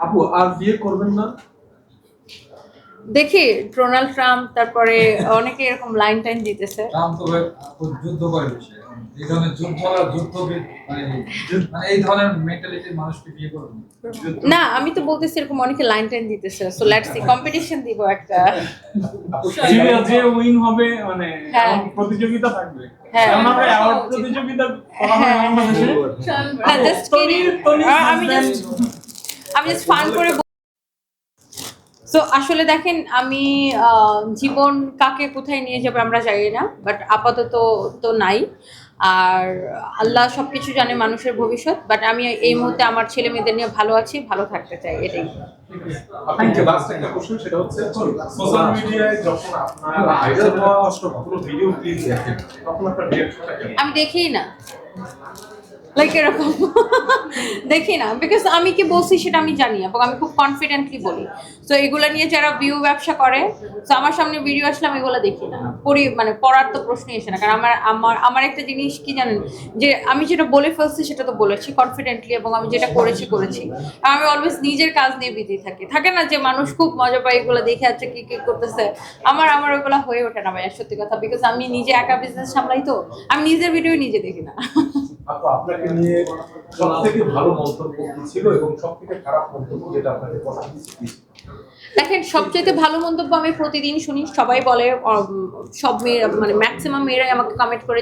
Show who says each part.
Speaker 1: আপু আর বিয়ে করবেন না?
Speaker 2: দেখি ডোনাল্ড ট্রাম্প তারপরে অনেকে এরকম লাইন টাইন দিতেছে।
Speaker 3: ট্রাম্প তো খুব যুদ্ধ করে বেশি। এই ধরনের যুদ্ধ আর যুদ্ধ বি- মানে মানে এই ধরনের মেন্টালিটির মানুষকে বিয়ে করবে না।
Speaker 2: না আমি তো বলতেছি এরকম অনেকে লাইন টাইন দিতেছে। সো লেটস সি কম্পিটিশন দিব একটা।
Speaker 4: যে যে উইন হবে মানে
Speaker 2: হ্যাঁ।
Speaker 4: প্রতিযোগিতা থাকবে।
Speaker 2: হ্যাঁ।
Speaker 4: হয়
Speaker 2: হ্যাঁ, আমি just আমি জাস্ট ফান করে সো আসলে দেখেন আমি জীবন কাকে কোথায় নিয়ে যাবে আমরা জানি না বাট আপাতত তো নাই। আর আল্লাহ সবকিছু জানে মানুষের ভবিষ্যৎ বাট আমি এই মুহূর্তে আমার ছেলে মেয়েদের নিয়ে ভালো আছি ভালো থাকতে চাই এটাই।
Speaker 1: আপনাকে লাস্ট একটা কোশ্চেন সেটা হচ্ছে সোশ্যাল মিডিয়ায় যখন আপনার ভাইরাল হওয়া কোনো ভিডিও ক্লিপ দেখেন? তখন আপনার
Speaker 2: আমি দেখি না। লাইক এরকম। দেখি না বিকজ আমি কি বলছি সেটা আমি জানি এবং আমি খুব কনফিডেন্টলি বলি। তো এগুলো নিয়ে যারা ভিউ ব্যবসা করে তো আমার সামনে ভিডিও আসলে এগুলো দেখি না। পড়ি মানে পড়ার তো প্রশ্নই আসে না, কারণ আমার আমার আমার একটা জিনিস কি জানেন, যে আমি যেটা বলে ফেলছি সেটা তো বলেছি কনফিডেন্টলি এবং আমি যেটা করেছি করেছি। আমি অলওয়েজ নিজের কাজ নিয়ে বিজি থাকি। থাকে না যে মানুষ খুব মজা পায় এগুলো দেখে আছে কি কি করতেছে? আমার আমার ওগুলো হয়ে ওঠে না ভাইয়া, সত্যি কথা বিকজ আমি নিজে একা বিজনেস সামলাই তো, আমি নিজের ভিডিও নিজে দেখি না।
Speaker 1: আপু আপনাকে নিয়ে সব থেকে ভালো মন্তব্য ছিল এবং সব থেকে খারাপ মন্তব্য যেটা আপনাকে কষ্ট দিয়েছে
Speaker 2: দেখেন সবচেয়ে ভালো মন্তব্য আমি প্রতিদিন শুনি, সবাই বলে সব মেয়ে মানে ম্যাক্সিমাম মেয়েরাই আমাকে কমেন্ট করে